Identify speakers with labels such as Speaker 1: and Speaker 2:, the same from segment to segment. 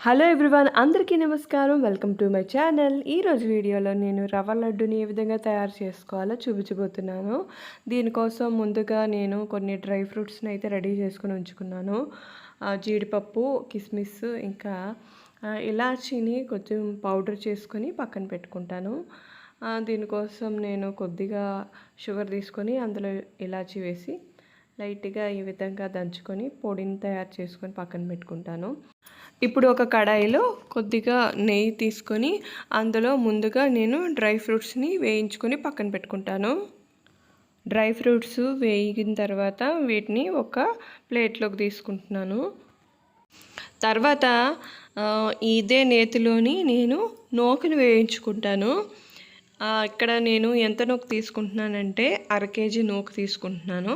Speaker 1: Hello everyone అందరికీ నమస్కారం. Welcome to my channel ఈరోజు వీడియోలో నేను రవ్వ లడ్డుని ఏ విధంగా తయారు చేసుకోవాలో చూపించబోతున్నాను. దీనికోసం ముందుగా నేను కొన్ని డ్రై ఫ్రూట్స్ని అయితే రెడీ చేసుకుని ఉంచుకున్నాను. జీడిపప్పు కిస్మిస్ ఇంకా ఇలాచీని కొంచెం పౌడర్ చేసుకొని పక్కన పెట్టుకుంటాను. దీనికోసం నేను కొద్దిగా షుగర్ తీసుకొని అందులో ఇలాచీ వేసి లైట్గా ఈ విధంగా దంచుకొని పొడిని తయారు చేసుకొని పక్కన పెట్టుకుంటాను. ఇప్పుడు ఒక కడాయిలో కొద్దిగా నెయ్యి తీసుకొని అందులో ముందుగా నేను డ్రై ఫ్రూట్స్ని వేయించుకొని పక్కన పెట్టుకుంటాను. డ్రై ఫ్రూట్స్ వేగిన తర్వాత వీటిని ఒక ప్లేట్లోకి తీసుకుంటున్నాను. తర్వాత ఇదే నేతిలోని నేను నూకను వేయించుకుంటాను. ఇక్కడ నేను ఎంత నూక తీసుకుంటున్నానంటే అర కేజీ నూక తీసుకుంటున్నాను.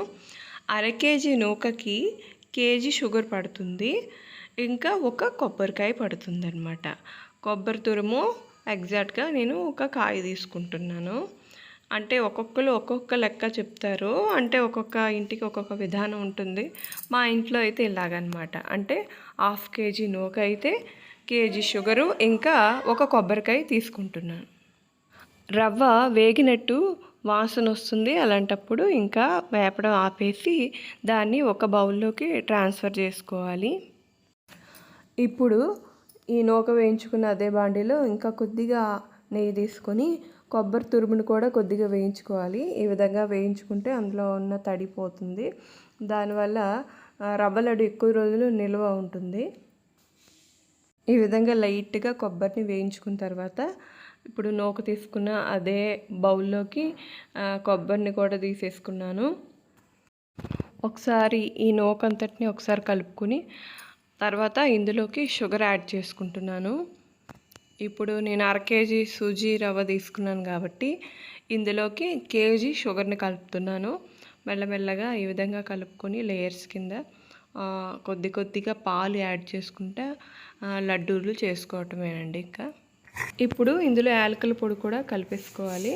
Speaker 1: అర కేజీ నూకకి కేజీ షుగర్ పడుతుంది. ఇంకా ఒక కొబ్బరికాయ పడుతుంది అనమాట కొబ్బరి తురుము ఎగ్జాక్ట్గా నేను ఒక కాయ తీసుకుంటున్నాను. అంటే ఒక్కొక్కరు ఒక్కొక్క లెక్క చెప్తారు. అంటే ఒక్కొక్క ఇంటికి ఒక్కొక్క విధానం ఉంటుంది. మా ఇంట్లో అయితే ఇలాగనమాట అంటే హాఫ్ కేజీ నూక అయితే కేజీ షుగరు ఇంకా ఒక కొబ్బరికాయ తీసుకుంటున్నాను. రవ్వ వేగినట్టు వాసన వస్తుంది అలాంటప్పుడు ఇంకా వేపడం ఆపేసి దాన్ని ఒక బౌల్లోకి ట్రాన్స్ఫర్ చేసుకోవాలి. ఇప్పుడు ఈ నూక వేయించుకున్న అదే బాండీలో ఇంకా కొద్దిగా నెయ్యి తీసుకొని కొబ్బరి తురుమును కూడా కొద్దిగా వేయించుకోవాలి. ఈ విధంగా వేయించుకుంటే అందులో ఉన్న తడి పోతుంది. దానివల్ల రవ్వలడు రవ్వ ఎక్కువ రోజులు నిల్వ ఉంటుంది. ఈ విధంగా లైట్గా కొబ్బరిని వేయించుకున్న తర్వాత ఇప్పుడు నూక తీసుకున్న అదే బౌల్లోకి కొబ్బరిని కూడా తీసేసుకున్నాను. ఒకసారి ఈ నూక అంతటిని ఒకసారి కలుపుకొని తర్వాత ఇందులోకి షుగర్ యాడ్ చేసుకుంటున్నాను. ఇప్పుడు నేను అర కేజీ సూజీ రవ్వ తీసుకున్నాను కాబట్టి ఇందులోకి కేజీ షుగర్ని కలుపుతున్నాను. మెల్లమెల్లగా ఈ విధంగా కలుపుకొని లేయర్స్ కింద కొద్ది కొద్దిగా పాలు యాడ్ చేసుకుంటే లడ్డూలు చేసుకోవటమేనండి ఇంకా. ఇప్పుడు ఇందులో యాలకుల పొడి కూడా కలిపేసుకోవాలి.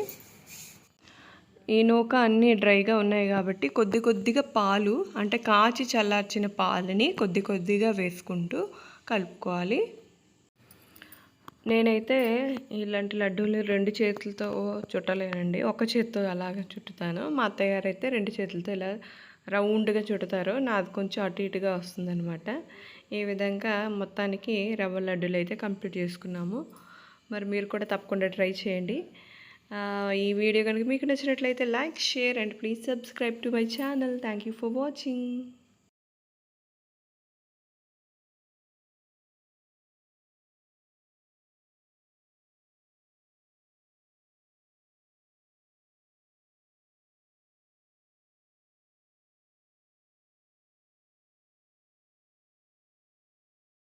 Speaker 1: ఈ నూక అన్నీ డ్రైగా ఉన్నాయి కాబట్టి కొద్ది కొద్దిగా పాలు అంటే కాచి చల్లార్చిన పాలని కొద్ది కొద్దిగా వేసుకుంటూ కలుపుకోవాలి. నేనైతే ఇలాంటి లడ్డూలు రెండు చేతులతో చుట్టలేనండి. ఒక చేతితో అలాగ చుట్టుతాను. మా అత్తయ్య అయితే రెండు చేతులతో ఇలా రౌండ్గా చుడతారు. నాది కొంచెం అటు ఇటుగా వస్తుందన్నమాట. ఈ విధంగా మొత్తానికి రవ్వ లడ్డూలు అయితే కంప్లీట్ చేసుకున్నాము. మరి మీరు కూడా తప్పకుండా ట్రై చేయండి. ఈ వీడియో కనుక మీకు నచ్చినట్లయితే like share and please subscribe to my channel. Thank you for watching